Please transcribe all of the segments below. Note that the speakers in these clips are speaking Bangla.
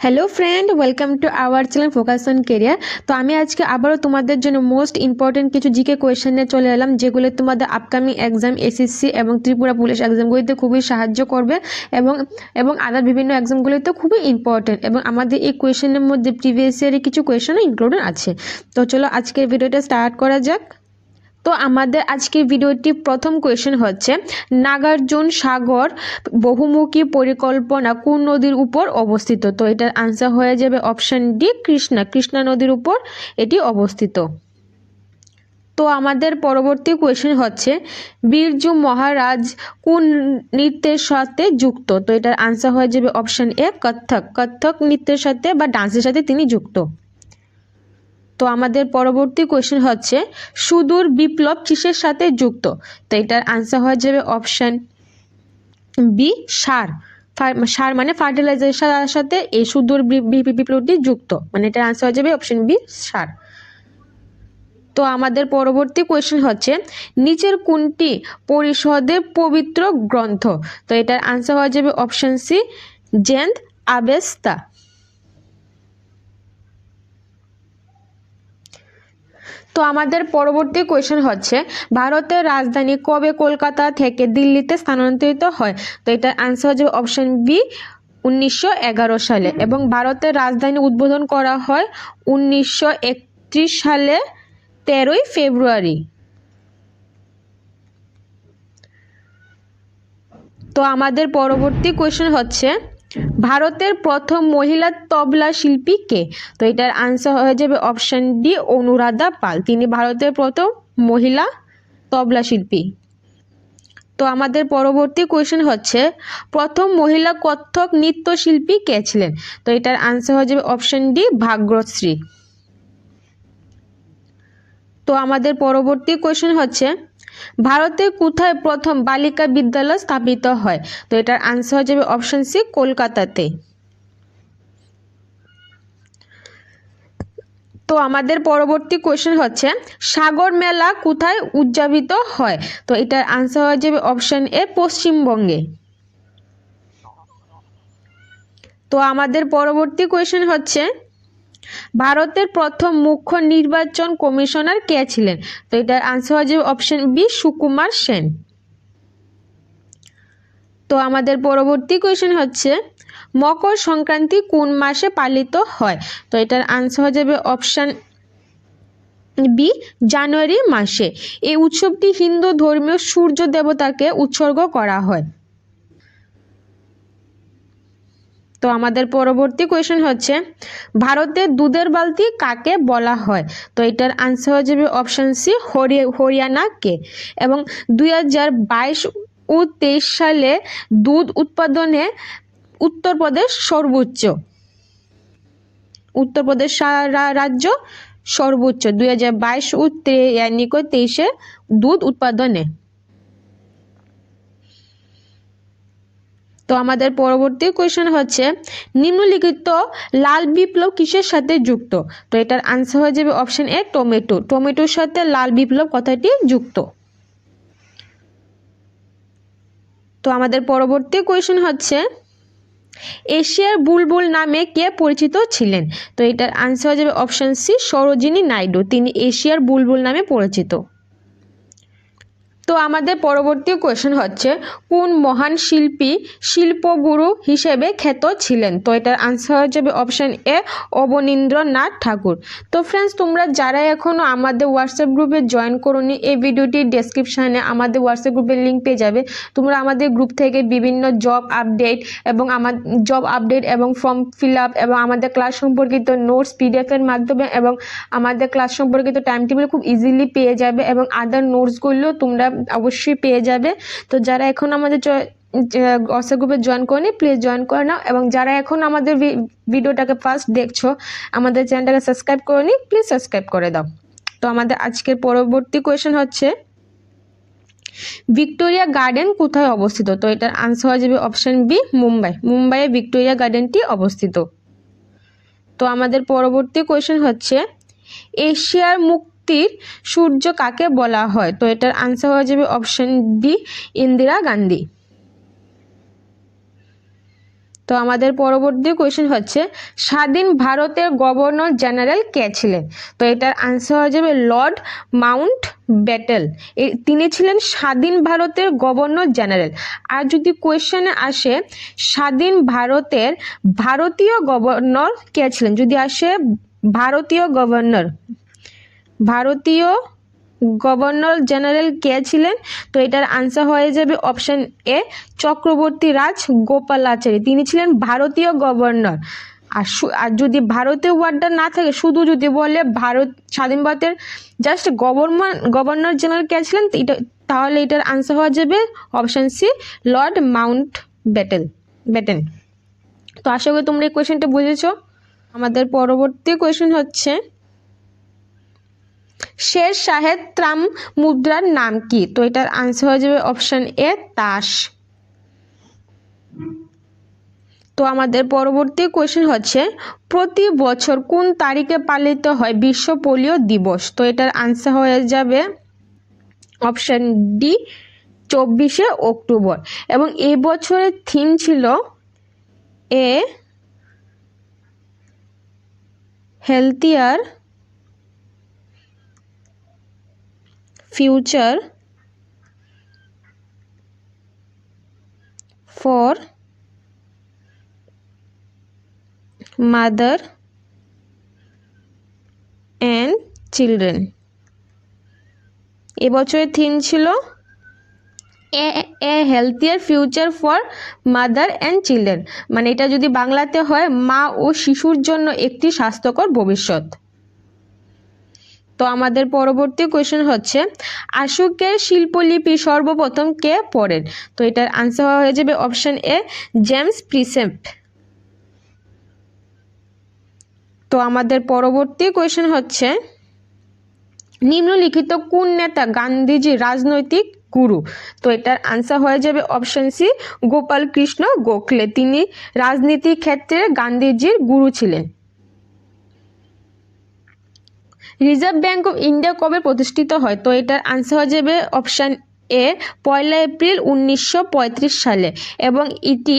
Hello friend welcome to our channel focus on career তো আমি আজকে আবারও তোমাদের জন্য মোস্ট ইম্পর্টেন্ট কিছু জিকে কোয়েশ্চেন নিয়ে চলে এলাম, যেগুলো তোমাদের আপকামিং এক্সাম এসএসসি এবং ত্রিপুরা পুলিশ এক্সামগুলিতে খুবই সাহায্য করবে এবং এবং আদার বিভিন্ন এক্সামগুলিতে খুবই ইম্পর্টেন্ট এবং আমাদের এই কোয়েশ্চেনের মধ্যে প্রিভিয়াস ইয়ারের কিছু কোয়েশ্চেনও ইনক্লুডেড আছে। তো চলো আজকের ভিডিওটা স্টার্ট করা যাক। তো আমাদের আজকের ভিডিওটি প্রথম কোয়েশ্চেন হচ্ছে, নাগার্জুন সাগর বহুমুখী পরিকল্পনা কোন নদীর উপর অবস্থিত? তো এটার আনসার হয়ে যাবে অপশন ডি কৃষ্ণা। কৃষ্ণা নদীর উপর এটি অবস্থিত। তো আমাদের পরবর্তী কোয়েশ্চেন হচ্ছে, বীরজু মহারাজ কোন নৃত্যের সাথে যুক্ত? তো এটার আনসার হয়ে যাবে অপশন এ কত্থক কত্থক নৃত্যের সাথে বা ডান্সের সাথে তিনি যুক্ত। তো আমাদের পরবর্তী কোয়েশ্চেন হচ্ছে, সুদূর বিপ্লব কিসের সাথে যুক্ত? তো এটার আনসার হয়ে যাবে অপশান বি সার। সার মানে ফার্টিলাইজারের সাথে এই সুদূর বিপ্লবটি যুক্ত। মানে এটার আনসার হয়ে যাবে অপশন বি সার। তো আমাদের পরবর্তী কোয়েশ্চেন হচ্ছে, নিচের কোনটি পরিষদের পবিত্র গ্রন্থ? তো এটার আনসার হয়ে যাবে অপশন সি জেন্দ আবেস্তা। তো আমাদের পরবর্তী কোয়েশ্চেন হচ্ছে, ভারতের রাজধানী কবে কলকাতা থেকে দিল্লিতে স্থানান্তরিত হয়? তো এটার আনসার হচ্ছে অপশন বি উনিশশো এগারো সালে এবং ভারতের রাজধানী উদ্বোধন করা হয় উনিশশো একত্রিশ সালে, তেরোই ফেব্রুয়ারি। তো আমাদের পরবর্তী কোয়েশ্চেন হচ্ছে ভারতের প্রথম মহিলা তবলা শিল্পী কে? তো এটার আনসার হয়ে যাবে অপশন ডি অনুরাধা পাল। তিনি ভারতের প্রথম মহিলা তবলা শিল্পী। তো আমাদের পরবর্তী কোয়েশ্চেন হচ্ছে, প্রথম মহিলা কত্থক নৃত্যশিল্পী কে ছিলেন? তো এটার আনসার হয়ে যাবে অপশন ডি ভাগ্যশ্রী তো আমাদের পরবর্তী কোয়েশ্চেন হচ্ছে ভারতে কোথায় প্রথম বালিকা বিদ্যালয় স্থাপিত হয়? তো এটার আনসার হয়ে যাবে অপশন সি কলকাতাতে। তো আমাদের পরবর্তী কোয়েশ্চেন হচ্ছে, সাগর মেলা কোথায় উদযাপিত হয়? তো এটার আনসার হয়ে যাবে অপশন এ পশ্চিমবঙ্গে। তো আমাদের পরবর্তী কোয়েশ্চেন হচ্ছে ভারতের প্রথম মুখ্য নির্বাচন কমিশনার কে ছিলেন? তো এটার আনসার হয়ে যাবে অপশন বি সুকুমার সেন। তো আমাদের পরবর্তী কোয়েশ্চেন হচ্ছে, মকর সংক্রান্তি কোন মাসে পালিত হয়? তো এটার আনসার হয়ে যাবে অপশন বি জানুয়ারি মাসে। এই উৎসবটি হিন্দু ধর্মীয় সূর্য দেবতাকে উৎসর্গ করা হয়। তো আমাদের পরবর্তী কোয়েশ্চেন হচ্ছে, ভারতের দুধের বালতি কাকে বলা হয়? তো এটার আনসার হয়ে যাবে অপশন সি হরিয়ানাকে এবং দুই হাজার বাইশ ও তেইশ সালে দুধ উৎপাদনে উত্তরপ্রদেশ সর্বোচ্চ। উত্তরপ্রদেশ রাজ্য সর্বোচ্চ, দুই হাজার বাইশ ও তেইশে দুধ উৎপাদনে। তো আমাদের পরবর্তী কোয়েশ্চেন হচ্ছে, নিম্নলিখিত লাল বিপ্লব কিসের সাথে যুক্ত? তো এটার আনসার হয়ে যাবে অপশন এ টমেটো টমেটোর সাথে লাল বিপ্লব কথাটি যুক্ত। তো আমাদের পরবর্তী কোয়েশ্চেন হচ্ছে, এশিয়ার বুলবুল নামে কে পরিচিত ছিলেন? তো এটার আনসার হয়ে যাবে অপশন সি সরোজিনী নাইডু। তিনি এশিয়ার বুলবুল নামে পরিচিত। তো আমাদের পরবর্তী কোয়েশ্চেন হচ্ছে, কোন মহান শিল্পী শিল্পগুরু হিসেবে খ্যাত ছিলেন? তো এটার আনসার হয়ে যাবে অপশন এ অবনীন্দ্রনাথ ঠাকুর। তো ফ্রেন্ডস তোমরা যারা এখনও আমাদের হোয়াটসঅ্যাপ গ্রুপে জয়েন করোনি, এই ভিডিওটির ডেসক্রিপশানে আমাদের হোয়াটসঅ্যাপ গ্রুপের লিঙ্ক পেয়ে যাবে। তোমরা আমাদের গ্রুপ থেকে বিভিন্ন জব আপডেট এবং আমার জব আপডেট এবং ফর্ম ফিল আপ এবং আমাদের ক্লাস সম্পর্কিত নোটস পিডিএফের মাধ্যমে এবং আমাদের ক্লাস সম্পর্কিত টাইম টেবিল খুব ইজিলি পেয়ে যাবে এবং আদার নোটসগুলো তোমরা অবশ্যই পেয়ে যাবে। তো যারা এখন আমাদের হোয়াটসঅ্যাপ গ্রুপে জয়েন করনি প্লিজ জয়েন করে নাও এবং যারা এখন আমাদের ভিডিওটাকে ফার্স্ট দেখছ, আমাদের চ্যানেলটাকে সাবস্ক্রাইব করনি প্লিজ সাবস্ক্রাইব করে দাও। তো আমাদের আজকের পরবর্তী কোয়েশ্চেন হচ্ছে, ভিক্টোরিয়া গার্ডেন কোথায় অবস্থিত? তো এটার আনসার হয়ে যাবে অপশন বি মুম্বাই। মুম্বাইয়ে ভিক্টোরিয়া গার্ডেনটি অবস্থিত। তো আমাদের পরবর্তী কোয়েশ্চেন হচ্ছে, এশিয়ার মুক্তির সূর্য কাকে বলা হয়? তো এটার আনসার হয়ে যাবে অপশন ডি ইন্দিরা গান্ধী। তো আমাদের পরবর্তী কোয়েশ্চেন হচ্ছে, স্বাধীন ভারতের গভর্নর জেনারেল কে ছিলেন? তো এটার আনসার হয়ে যাবে লর্ড মাউন্ট ব্যাটেল তিনি ছিলেন স্বাধীন ভারতের গভর্নর জেনারেল আর যদি কোয়েশ্চেনে আসে, স্বাধীন ভারতের ভারতীয় গভর্নর কে ছিলেন? যদি আসে, ভারতীয় গভর্নর ভারতীয় গভর্নর জেনারেল কে ছিলেন? তো এটার আনসার হয়ে যাবে option A Chakravarti Rajagopalachari. তিনি ছিলেন ভারতীয় গভর্নর। আর আর যদি ভারতীয় ওয়ার্ডটা না থাকে, শুধু যদি বলে ভারত, স্বাধীন ভারতের জাস্ট গভর্নর গভর্নর জেনারেল কে ছিলেন এটা তাহলে এটার আনসার হয়ে যাবে option C Lord Mount battel Batten তো আশা করি তোমরা এই কোয়েশ্চেনটা বুঝেছ। আমাদের পরবর্তী কোয়েশ্চেন হচ্ছে শের শাহেদ ত্রাম মুদ্রার নাম কি? তো এটার আনসার হয়ে যাবে অপশন এ তাস। তো আমাদের পরবর্তী কোয়েশ্চেন হচ্ছে, প্রতি বছর কোন তারিখে পালিত হয় বিশ্ব পোলিও দিবস? তো এটার আনসার হয়ে যাবে অপশন ডি চব্বিশে অক্টোবর। এবং এই বছরের থিম ছিল a healthier future for mother and children. এবছরের থিম ছিল a healthier future for mother and children মানে এটা যদি বাংলাতে হয়, মা ও শিশুর জন্য একটি স্বাস্থ্যকর ভবিষ্যৎ। তো আমাদের পরবর্তী কোয়েশ্চেন হচ্ছে, আশুকের শিল্পলিপি সর্বপ্রথম কে পড়েন? তো এটার আনসার হয়ে যাবে অপশান এ জেমস প্রিসেপ তো আমাদের পরবর্তী কোয়েশ্চেন হচ্ছে, নিম্নলিখিত কোন নেতা গান্ধীজির রাজনৈতিক গুরু? তো এটার আনসার হয়ে যাবে অপশন সি গোপাল কৃষ্ণ গোখলে। তিনি রাজনীতি ক্ষেত্রে গান্ধীজির গুরু ছিলেন। রিজার্ভ ব্যাঙ্ক অফ ইন্ডিয়া কবে প্রতিষ্ঠিত হয়? তো এটার আনসার হয়ে যাবে অপশান এ পয়লা এপ্রিল উনিশশো পঁয়ত্রিশ সালে এবং এটি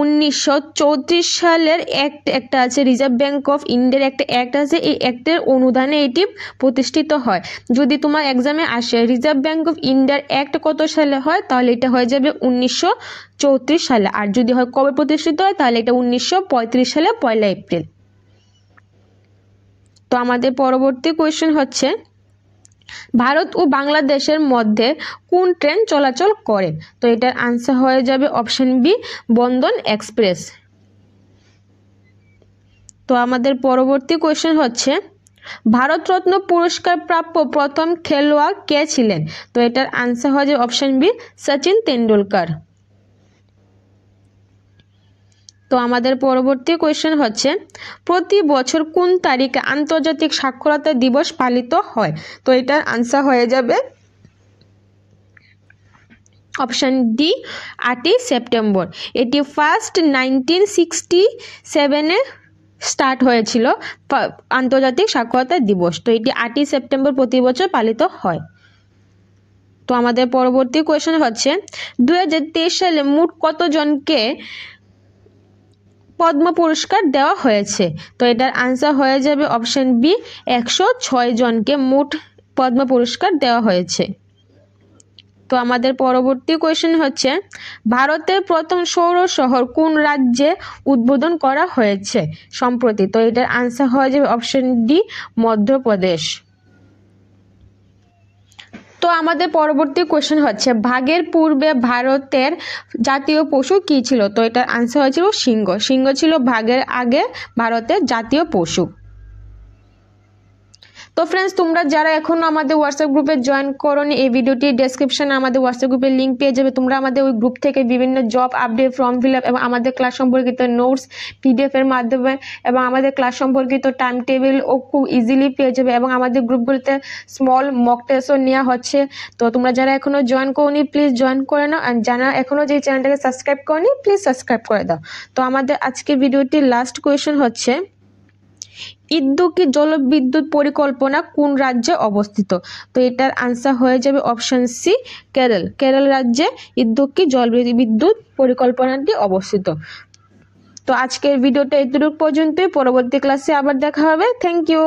উনিশশো চৌত্রিশ সালের অ্যাক্ট একটা আছে রিজার্ভ ব্যাঙ্ক অফ ইন্ডিয়ার একটা অ্যাক্ট আছে। এই অ্যাক্টের অনুদানে এটি প্রতিষ্ঠিত হয়। যদি তোমার এক্সামে আসে রিজার্ভ ব্যাঙ্ক অফ ইন্ডিয়ার অ্যাক্ট কত সালে হয়? তাহলে এটা হয়ে যাবে উনিশশো চৌত্রিশ সালে। আর যদি হয় কবে প্রতিষ্ঠিত হয়? তাহলে এটা উনিশশো পঁয়ত্রিশ সালে, পয়লা এপ্রিল। তো আমাদের পরবর্তী কোয়েশ্চেন হচ্ছে, ভারত ও বাংলাদেশের মধ্যে কোন ট্রেন চলাচল করে? তো এটার আনসার হয়ে যাবে অপশন বি বন্দন এক্সপ্রেস তো আমাদের পরবর্তী কোয়েশ্চেন হচ্ছে ভারতরত্ন পুরস্কার প্রাপ্য প্রথম খেলোয়াড় কে ছিলেন? তো এটার আনসার হয়ে যাবে অপশন বি সচিন তেন্ডুলকার। তো আমাদের পরবর্তী কোয়েশ্চেন হচ্ছে, প্রতি বছর কোন তারিখে আন্তর্জাতিক সাক্ষরতা দিবস পালিত হয়? তো এটার আনসার হয়ে যাবে অপশান ডি আটই সেপ্টেম্বর। এটি ফার্স্ট নাইনটিন সিক্সটি সেভেনে স্টার্ট হয়েছিল আন্তর্জাতিক সাক্ষরতা দিবস। তো এটি আটই সেপ্টেম্বর প্রতি বছর পালিত হয়। তো আমাদের পরবর্তী কোয়েশ্চেন হচ্ছে, দুই হাজার তেইশ সালে মোট কতজনকে পদ্ম পুরস্কার দেওয়া হয়েছে। তো এটার আনসার হয়ে যাবে অপশন বি একশো ছয় জনকে মোট পদ্ম পুরস্কার দেওয়া হয়েছে। তো আমাদের পরবর্তী কোয়েশ্চেন হচ্ছে, ভারতের প্রথম সৌর শহর কোন রাজ্যে উদ্বোধন করা হয়েছে সম্প্রতি? তো এটার আনসার হয়ে যাবে অপশন ডি মধ্যপ্রদেশ। তো আমাদের পরবর্তী কোয়েশ্চেন হচ্ছে, ভাগের পূর্বে ভারতের জাতীয় পশু কি ছিল? তো এটার আনসার হয়েছিল সিংহ। সিংহ ছিল ভাগের আগে ভারতের জাতীয় পশু। তো ফ্রেন্ডস তোমরা যারা এখনও আমাদের হোয়াটসঅ্যাপ গ্রুপে জয়েন করোনি, এই ভিডিওটি ডেসক্রিপশনে আমাদের হোয়াটসঅ্যাপ গ্রুপের লিঙ্ক পেয়ে যাবে। তোমরা আমাদের ওই গ্রুপ থেকে বিভিন্ন job update form fill up এবং আমাদের ক্লাস সম্পর্কিত নোটস পিডিএফের মাধ্যমে এবং আমাদের ক্লাস সম্পর্কিত টাইম টেবিল ও খুব ইজিলি পেয়ে যাবে এবং আমাদের গ্রুপগুলিতে স্মল মক টেস্টও নেওয়া হচ্ছে। তো তোমরা যারা এখনও জয়েন করনি প্লিজ জয়েন করে নাও অ্যান্ড যারা এখনও যে চ্যানেলটাকে সাবস্ক্রাইব করনি প্লিজ সাবস্ক্রাইব করে দাও। তো আমাদের আজকে ভিডিওটির লাস্ট কোয়েশ্চেন হচ্ছে ইদ্যুকি জলবিদ্যুৎ পরিকল্পনা কোন রাজ্যে অবস্থিত? তো এটার আনসার হয়ে যাবে অপশান সি কেরল। কেরল রাজ্যে ইদ্যুকি জলবিদ্যুৎ পরিকল্পনাটি অবস্থিত। তো আজকের ভিডিওটা এতটুকু পর্যন্তই। পরবর্তী ক্লাসে আবার দেখা হবে। Thank you